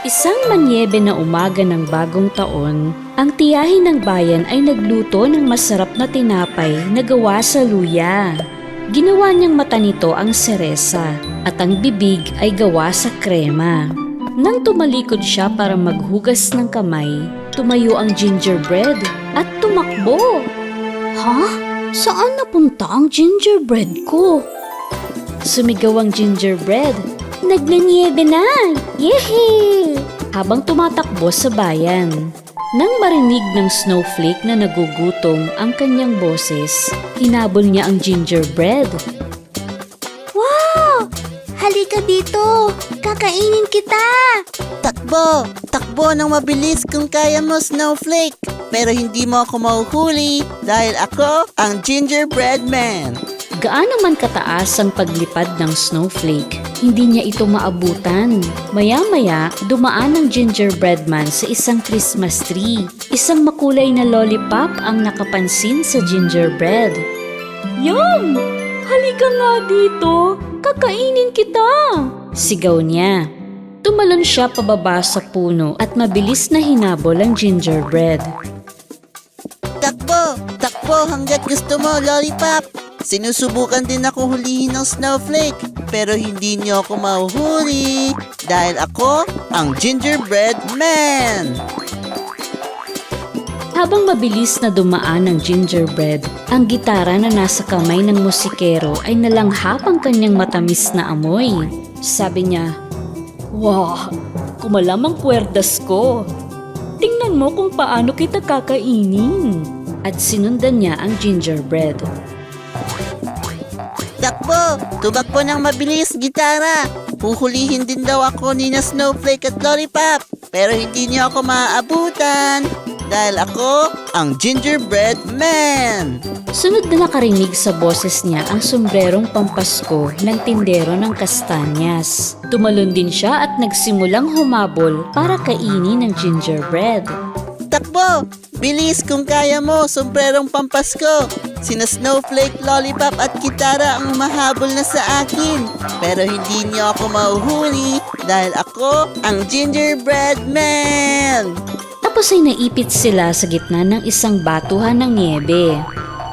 Isang manyebe na umaga ng bagong taon, ang tiyahin ng bayan ay nagluto ng masarap na tinapay na gawa sa luya. Ginawa niyang mata nito ang seresa at ang bibig ay gawa sa krema. Nang tumalikod siya para maghugas ng kamay, tumayo ang gingerbread at tumakbo. Ha? Saan napunta ang gingerbread ko? Sumigaw ang gingerbread. Nagnaniebe na! Yehey! Habang tumatakbo sa bayan. Nang marinig ng snowflake na nagugutom ang kanyang boses, hinabol niya ang gingerbread. Wow! Halika dito! Kakainin kita! Takbo! Takbo ng mabilis kung kaya mo, Snowflake! Pero hindi mo ako mahuhuli dahil ako ang Gingerbread Man. Gaano man kataas ang paglipad ng snowflake, hindi niya ito maabutan. Maya-maya, dumaan ang gingerbread man sa isang Christmas tree. Isang makulay na lollipop ang nakapansin sa gingerbread. Yum! Halika nga dito! Kakainin kita! Sigaw niya. Tumalon siya pababa sa puno at mabilis na hinabol ang gingerbread. Takbo! Takbo hanggat gusto mo, Lollipop! Sinusubukan din ako hulihin ng Snowflake pero hindi niyo ako mahuhuli dahil ako ang Gingerbread Man. Habang mabilis na dumaan ang gingerbread, ang gitara na nasa kamay ng musikero ay nalanghap ang kanyang matamis na amoy. Sabi niya, Wah, kumalam ang kwerdas ko. Tingnan mo kung paano kita kakainin. At sinundan niya ang gingerbread. Takbo! Tumakbo ng mabilis, gitara! Huhulihin din daw ako ni na Snowflake at Lollipop pero hindi niyo ako maaabutan dahil ako ang Gingerbread Man. Sunod na nakarinig sa boses niya ang sombrerong pampasko ng tindero ng kastanyas. Tumalon din siya at nagsimulang humabol para kainin ng gingerbread. Takbo! Bilis kung kaya mo, sombrerong pampasko. Sina Snowflake, Lollipop at Kitara ang mahabol na sa akin. Pero hindi niyo ako mahuhuli dahil ako ang Gingerbread Man. Tapos ay naipit sila sa gitna ng isang batuhan ng niebe.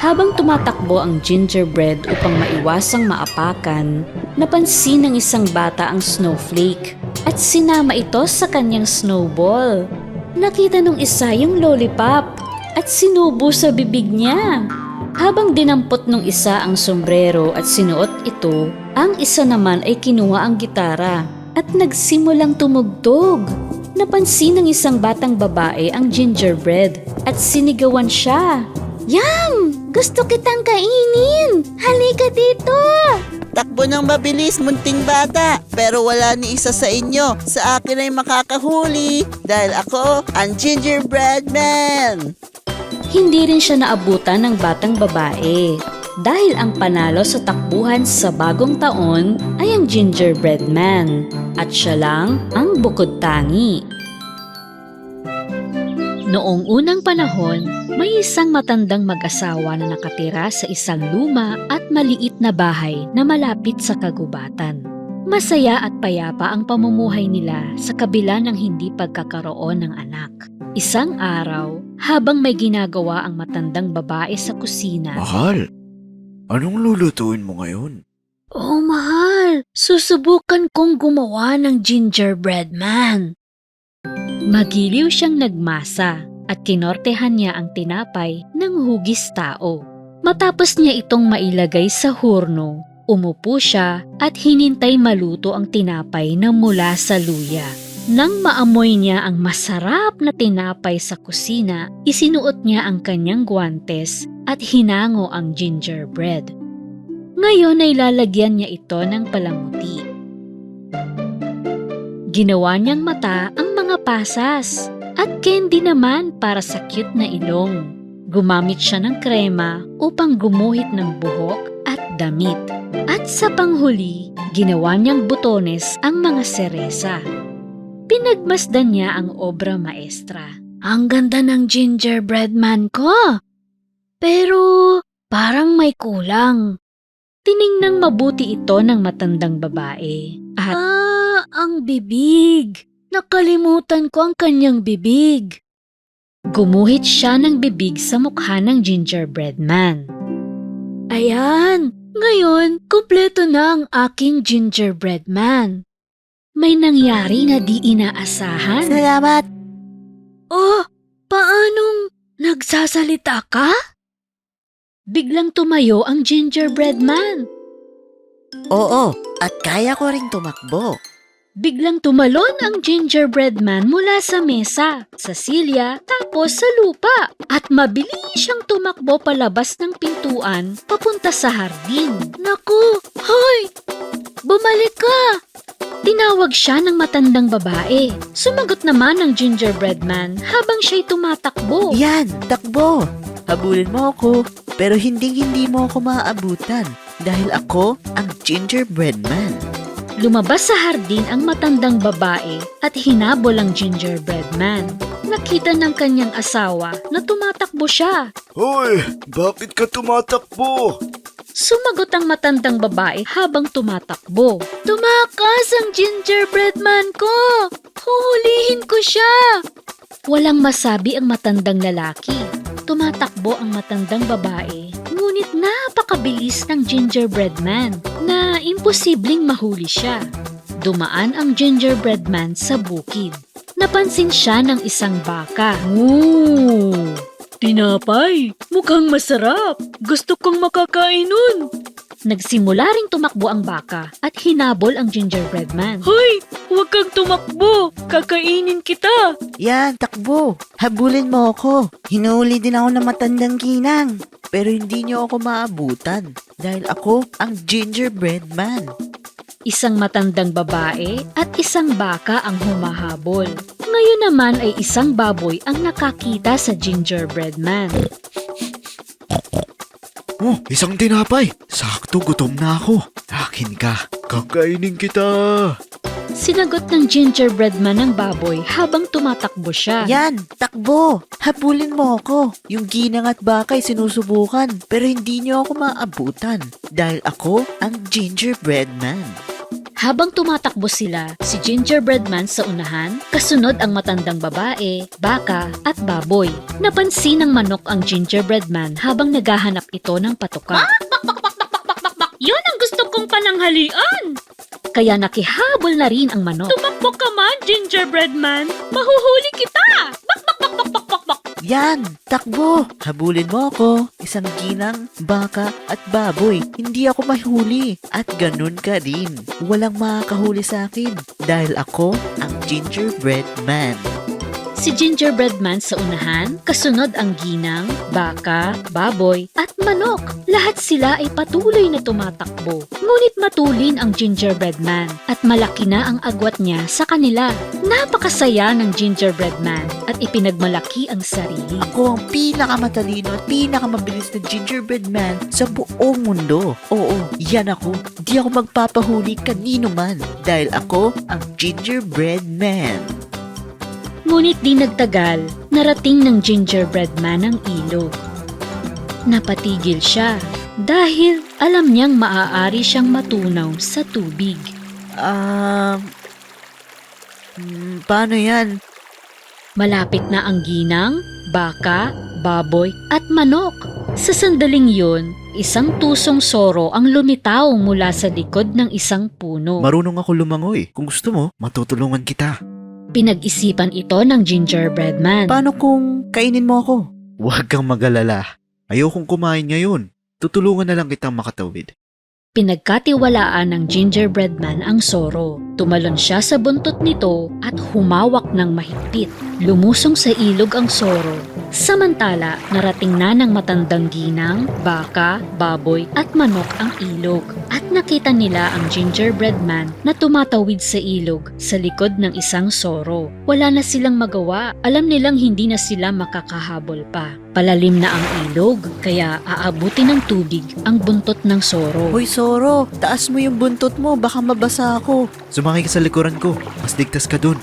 Habang tumatakbo ang gingerbread upang maiwasang maapakan, napansin ng isang bata ang snowflake at sinama ito sa kanyang snowball. Nakita nung isa yung lollipop at sinubo sa bibig niya. Habang dinampot nung isa ang sombrero at sinuot ito, ang isa naman ay kinuha ang gitara at nagsimulang tumugtog. Napansin ng isang batang babae ang gingerbread at sinigawan siya. Yum! Gusto kitang kainin! Halika dito! Takbo ng mabilis, munting bata. Pero wala ni isa sa inyo. Sa akin ay makakahuli dahil ako ang Gingerbread Man. Hindi rin siya naabutan ng batang babae. Dahil ang panalo sa takbuhan sa bagong taon ay ang gingerbread man at siya lang ang bukod tangi. Noong unang panahon, may isang matandang mag-asawa na nakatira sa isang luma at maliit na bahay na malapit sa kagubatan. Masaya at payapa ang pamumuhay nila sa kabila ng hindi pagkakaroon ng anak. Isang araw, habang may ginagawa ang matandang babae sa kusina, Mahal, anong lulutuin mo ngayon? Oh, mahal! Susubukan kong gumawa ng gingerbread man. Magiliw siyang nagmasa at kinortehan niya ang tinapay ng hugis tao. Matapos niya itong mailagay sa hurno, umupo siya at hinintay maluto ang tinapay na mula sa luya. Nang maamoy niya ang masarap na tinapay sa kusina, isinuot niya ang kanyang guwantes at hinango ang gingerbread. Ngayon ay lalagyan niya ito ng palamuti. Ginawa niyang mata ang pasas at candy naman para sa cute na ilong. Gumamit siya ng krema upang gumuhit ng buhok at damit. At sa panghuli, ginawa niyang butones ang mga seresa. Pinagmasdan niya ang obra maestra. Ang ganda ng gingerbread man ko. Pero parang may kulang. Tiningnang mabuti ito ng matandang babae. At, ah, ang bibig. Nakalimutan ko ang kanyang bibig. Gumuhit siya ng bibig sa mukha ng gingerbread man. Ayan, ngayon, kumpleto na ang aking gingerbread man. May nangyari na di inaasahan. Salamat! Oh, paanong nagsasalita ka? Biglang tumayo ang gingerbread man. Oo, at kaya ko ring tumakbo. Biglang tumalon ang gingerbread man mula sa mesa, sa silya, tapos sa lupa. At mabilis siyang tumakbo palabas ng pintuan papunta sa hardin. Naku! Hoy! Bumalik ka! Tinawag siya ng matandang babae. Sumagot naman ang gingerbread man habang siya'y tumatakbo. Yan, takbo! Habulin mo ako, pero hindi hindi mo ako maaabutan dahil ako ang gingerbread man. Lumabas sa hardin ang matandang babae at hinabol ang gingerbread man. Nakita ng kanyang asawa na tumatakbo siya. Hoy, bakit ka tumatakbo? Sumagot ang matandang babae habang tumatakbo. Tumakas ang gingerbread man ko! Huhulihin ko siya! Walang masabi ang matandang lalaki. Tumatakbo ang matandang babae, ngunit napakabilis ng gingerbread man na imposibleng mahuli siya. Dumaan ang gingerbread man sa bukid. Napansin siya ng isang baka. Ooh! Tinapay! Mukhang masarap! Gusto kong makakain nun! Nagsimula ring tumakbo ang baka at hinabol ang gingerbread man. Hoy! Huwag kang tumakbo! Kakainin kita! Yan, takbo! Habulin mo ako! Hinuli din ako ng matandang ginang. Pero hindi niyo ako maabutan dahil ako ang gingerbread man. Isang matandang babae at isang baka ang humahabol. Ngayon naman ay isang baboy ang nakakita sa gingerbread man. Oh, isang tinapay. Sakto, gutom na ako. Akin ka. Kakainin kita. Sinagot ng gingerbread man ang baboy habang tumatakbo siya. Yan, takbo! Habulin mo ako. Yung ginang at bakay sinusubukan pero hindi niyo ako maabutan dahil ako ang gingerbread man. Habang tumatakbo sila, si Gingerbread Man sa unahan, kasunod ang matandang babae, baka at baboy. Napansin ng manok ang Gingerbread Man habang naghahanap ito ng patuka. Yun ang gusto kong pananghalian! Kaya nakihabol na rin ang manok. Tumakbo ka man, Gingerbread Man! Mahuhuli kita! Yan, takbo! Habulin mo ako. Isang ginang, baka at baboy. Hindi ako mahuli. At ganun ka rin. Walang makakahuli sa akin dahil ako ang gingerbread man. Si Gingerbread Man sa unahan, kasunod ang ginang, baka, baboy, at manok. Lahat sila ay patuloy na tumatakbo. Ngunit matulin ang Gingerbread Man at malaki na ang agwat niya sa kanila. Napakasaya ng Gingerbread Man at ipinagmalaki ang sarili. Ako ang pinakamatalino at pinakamabilis na gingerbread man sa buong mundo. Oo, yan ako. Di ako magpapahuli kanino man dahil ako ang gingerbread man. Ngunit di nagtagal, narating ng Gingerbread Man ang ilog. Napatigil siya dahil alam niyang maaari siyang matunaw sa tubig. Um, mm, paano yan? Malapit na ang ginang, baka, baboy at manok. Sa sandaling yun, isang tusong soro ang lumitaw mula sa likod ng isang puno. Marunong ako lumangoy. Kung gusto mo, matutulungan kita. Pinag-isipan ito ng gingerbread man. Paano kung kainin mo ako? Huwag kang magalala. Ayokong kumain ngayon. Tutulungan na lang kitang makatawid. Pinagkatiwalaan ng gingerbread man ang soro. Tumalon siya sa buntot nito at humawak ng mahigpit. Lumusong sa ilog ang soro. Samantala, narating na ng matandang ginang, baka, baboy at manok ang ilog. At nakita nila ang gingerbread man na tumatawid sa ilog sa likod ng isang soro. Wala na silang magawa. Alam nilang hindi na sila makakahabol pa. Palalim na ang ilog, kaya aabutin ng tubig ang buntot ng soro. Hoy Soro, taas mo yung buntot mo, baka mabasa ako. Sumakay ka sa likuran ko. Mas ligtas ka dun.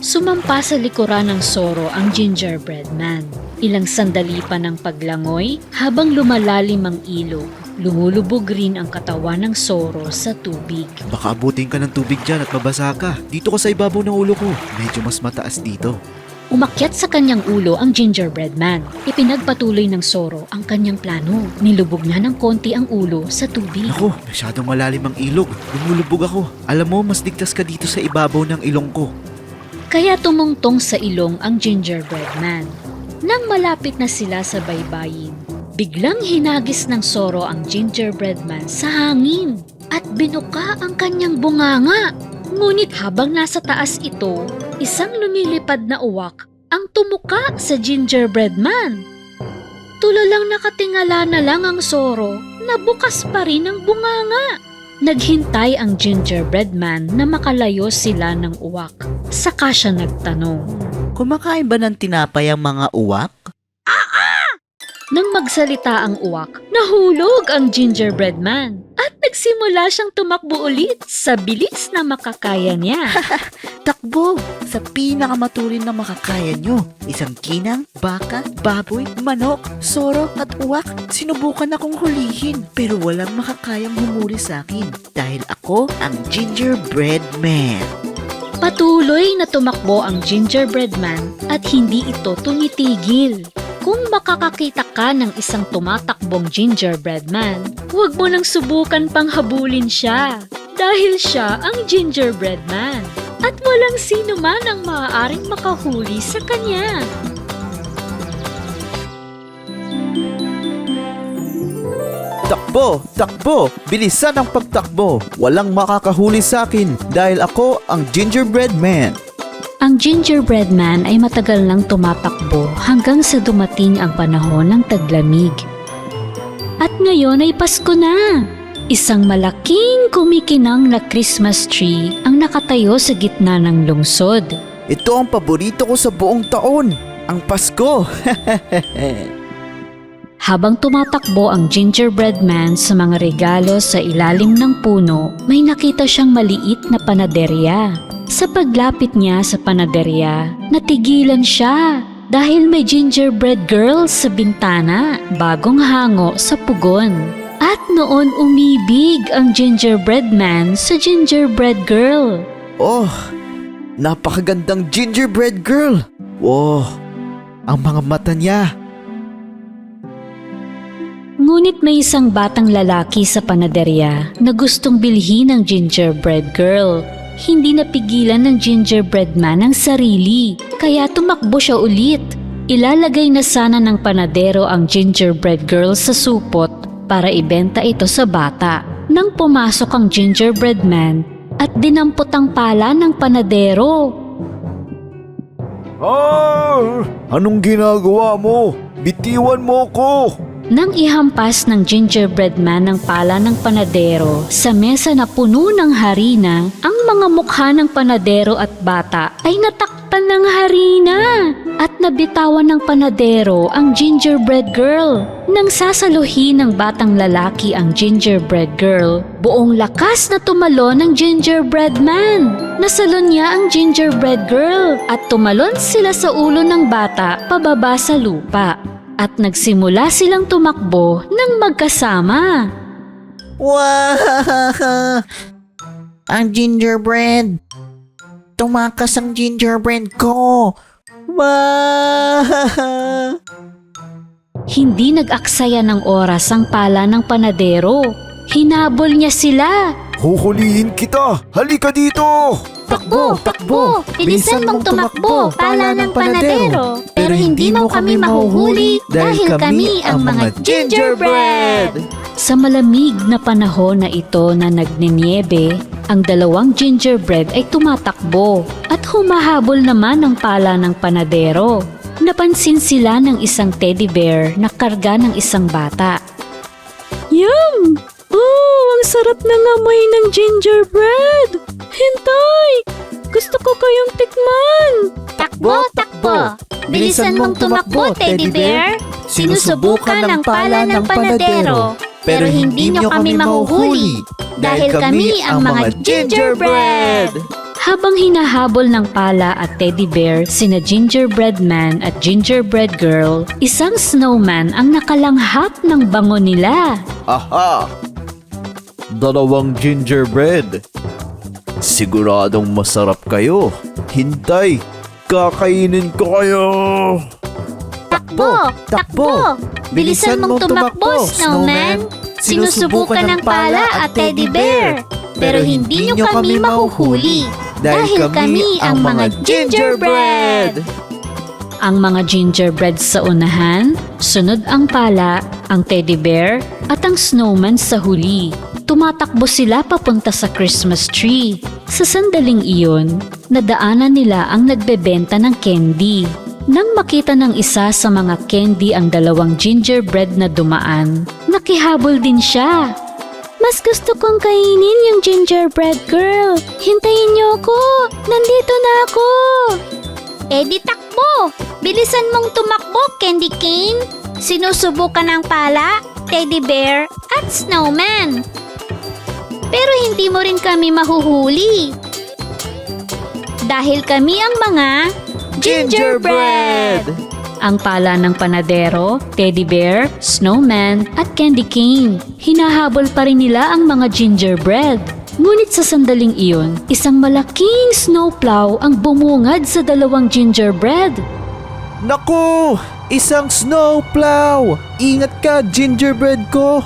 Sumampa sa likuran ng Soro ang gingerbread man. Ilang sandali pa ng paglangoy habang lumalalim ang ilog. Lumulubog rin ang katawan ng Soro sa tubig. Baka abutin ka ng tubig dyan at mabasa ka. Dito ka sa ibabaw ng ulo ko. Medyo mas mataas dito. Umakyat sa kanyang ulo ang gingerbread man. Ipinagpatuloy ng Soro ang kanyang plano. Nilubog niya ng konti ang ulo sa tubig. Naku, masyadong malalim ang ilog. Lumulubog ako. Alam mo, mas ligtas ka dito sa ibabaw ng ilong ko. Kaya tumungtong sa ilong ang gingerbread man. Nang malapit na sila sa baybayin, biglang hinagis ng Soro ang gingerbread man sa hangin at binuka ang kanyang bunganga. Ngunit habang nasa taas ito, isang lumilipad na uwak ang tumuka sa gingerbread man. Tulalang nakatingala na lang ang Soro na bukas pa rin ang bunganga. Naghintay ang gingerbread man na makalayo sila ng uwak. Saka siya nagtanong. Kumakain ba ng tinapay ang mga uwak? Nang magsalita ang uwak, nahulog ang gingerbread man at nagsimula siyang tumakbo ulit sa bilis na makakaya niya. Takbo sa pinakamaturin na makakaya nyo. Isang kinang, baka, baboy, manok, soro at uwak. Sinubukan akong hulihin pero walang makakayang humuli sa akin dahil ako ang gingerbread man. Patuloy na tumakbo ang gingerbread man at hindi ito tumitigil. Kung makakakita ka ng isang tumatakbong gingerbread man, huwag mo nang subukan pang habulin siya. Dahil siya ang gingerbread man. At walang sino man ang maaaring makahuli sa kanya. Takbo! Takbo! Bilisan ang pagtakbo! Walang makakahuli sa akin dahil ako ang gingerbread man. Ang gingerbread man ay matagal nang tumatakbo hanggang sa dumating ang panahon ng taglamig. At ngayon ay Pasko na! Isang malaking kumikinang na Christmas tree ang nakatayo sa gitna ng lungsod. Ito ang paborito ko sa buong taon, ang Pasko. Habang tumatakbo ang gingerbread man sa mga regalo sa ilalim ng puno, may nakita siyang maliit na panaderya. Sa paglapit niya sa panaderya, natigilan siya dahil may gingerbread girl sa bintana, bagong hango sa pugon. At noon umibig ang gingerbread man sa gingerbread girl. Oh, napakagandang gingerbread girl. Wow, ang mga mata niya. Ngunit may isang batang lalaki sa panaderya na gustong bilhin ng gingerbread girl. Hindi napigilan ng gingerbread man ang sarili, kaya tumakbo siya ulit. Ilalagay na sana ng panadero ang gingerbread girl sa supot para ibenta ito sa bata. Nang pumasok ang gingerbread man at dinampot ang pala ng panadero. Ah! Anong ginagawa mo? Bitiwan mo ko! Nang ihampas ng gingerbread man ng pala ng panadero sa mesa na puno ng harina, ang mga mukha ng panadero at bata ay natakpan ng harina at nabitawan ng panadero ang gingerbread girl. Nang sasaluhin ng batang lalaki ang gingerbread girl, buong lakas na tumalon ng gingerbread man. Nasalon niya ang gingerbread girl at tumalon sila sa ulo ng bata pababa sa lupa at nagsimula silang tumakbo ng magkasama. Wow! Ang gingerbread! Tumakas ang gingerbread ko! Wow! Hindi nag-aksaya ng oras ang pala ng panadero. Hinabol niya sila. Huhulihin kita! Halika dito! Takbo! Takbo! Bilisan mong tumakbo, pala ng panadero. Pero hindi mo kami mahuhuli dahil kami ang mga gingerbread! Sa malamig na panahon na ito na nagniniebe, ang dalawang gingerbread ay tumatakbo at humahabol naman ang pala ng panadero. Napansin sila ng isang teddy bear na karga ng isang bata. Yum! Oh, ang sarap ng amoy ng gingerbread! Hintay! Gusto ko kayong tikman! Takbo, takbo! Bilisan mong tumakbo, teddy bear! Sinusubukan ng pala ng panadero, pero hindi nyo kami mahuhuli dahil kami ang mga gingerbread! Habang hinahabol ng pala at teddy bear sina gingerbread man at gingerbread girl, isang snowman ang nakalanghap ng bango nila. Aha! Dalawang gingerbread. Siguradong masarap kayo. Hintay! Kakainin ko kayo! Takbo! Takbo! Bilisan mong tumakbo, snowman! Sinusubukan ng pala at teddy bear. Pero hindi nyo kami mahuhuli. Dahil kami ang mga gingerbread! Ang mga gingerbread sa unahan, sunod ang pala, ang teddy bear, at ang snowman sa huli. Tumatakbo sila papunta sa Christmas tree. Sa sandaling iyon, nadaanan nila ang nagbebenta ng candy. Nang makita ng isa sa mga candy ang dalawang gingerbread na dumaan, nakihabol din siya. Mas gusto kong kainin yung gingerbread girl. Hintayin niyo ako. Nandito na ako. Eh di takbo! Bilisan mong tumakbo, Candy Cane! Sinusubukan ng pala, teddy bear, at snowman. Pero hindi mo rin kami mahuhuli. Dahil kami ang mga gingerbread! Ang pala ng panadero, teddy bear, snowman, at candy cane. Hinahabol pa rin nila ang mga gingerbread. Ngunit sa sandaling iyon, isang malaking snowplow ang bumungad sa dalawang gingerbread. Naku! Isang snowplow! Ingat ka, gingerbread ko!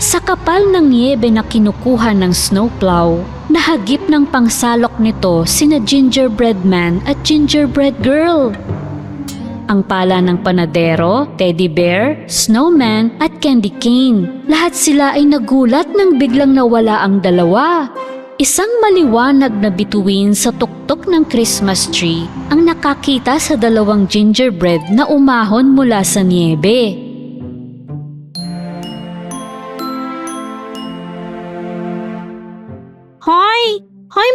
Sa kapal ng niebe na kinukuha ng snowplow, nahagip ng pangsalok nito sina gingerbread man at gingerbread girl. Ang pala ng panadero, teddy bear, snowman at candy cane. Lahat sila ay nagulat nang biglang nawala ang dalawa. Isang maliwanag na bituin sa tuktok ng Christmas tree ang nakakita sa dalawang gingerbread na umahon mula sa niebe.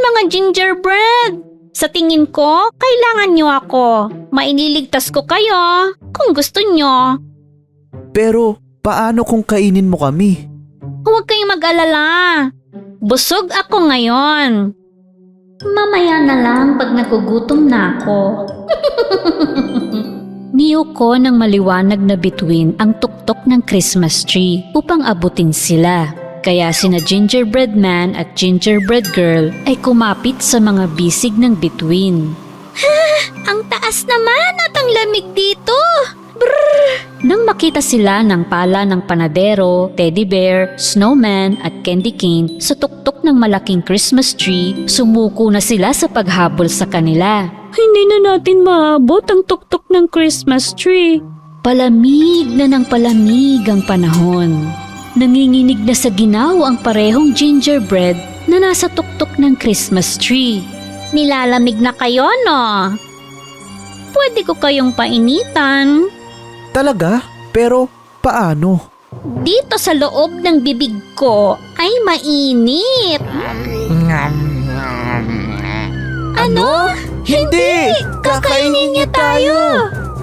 Mga gingerbread! Sa tingin ko, kailangan nyo ako. Mainiligtas ko kayo kung gusto nyo. Pero paano kung kainin mo kami? Huwag kayong mag-alala. Busog ako ngayon. Mamaya na lang pag nagugutom na ako. Niyuko ng maliwanag na bituin ang tuktok ng Christmas tree upang abutin sila. Kaya sina gingerbread man at gingerbread girl ay kumapit sa mga bisig ng bituin. Ang taas naman at ang lamig dito. Nang makita sila ng pala ng panadero, teddy bear, snowman at candy cane sa tuktok ng malaking Christmas tree, sumuko na sila sa paghabol sa kanila. Hindi na natin maabot ang tuktok ng Christmas tree. Palamig na ng palamig ang panahon. Nanginginig na sa ginaw ang parehong gingerbread na nasa tuktok ng Christmas tree. Nilalamig na kayo, no? Pwede ko kayong painitan. Talaga? Pero paano? Dito sa loob ng bibig ko ay mainit. Ano? Hindi! Kakainin niya tayo!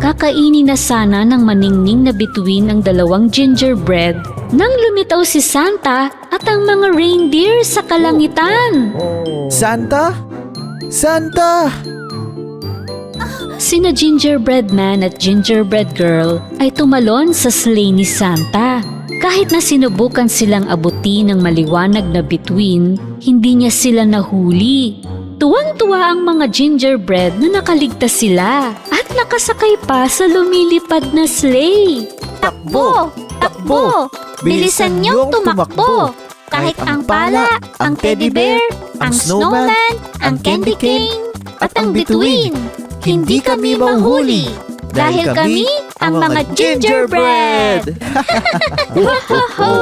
Kakainin na sana ng maningning na bituin ang dalawang gingerbread nang lumitaw si Santa at ang mga reindeer sa kalangitan. Santa? Santa! Sina gingerbread man at gingerbread girl ay tumalon sa sleigh ni Santa. Kahit na sinubukan silang abuti ng maliwanag na bituin, hindi niya sila nahuli. Tuwang-tuwa ang mga gingerbread na nakaligtas sila at nakasakay pa sa lumilipad na sleigh. Takbo! tumatakbo. Bilisan niyong tumakbo. Kahit ang pala, ang teddy bear, ang snowman, ang candy cane, at ang bituin. Hindi kami mahuli. Dahil kami ang mga gingerbread! Ho, ho, ho!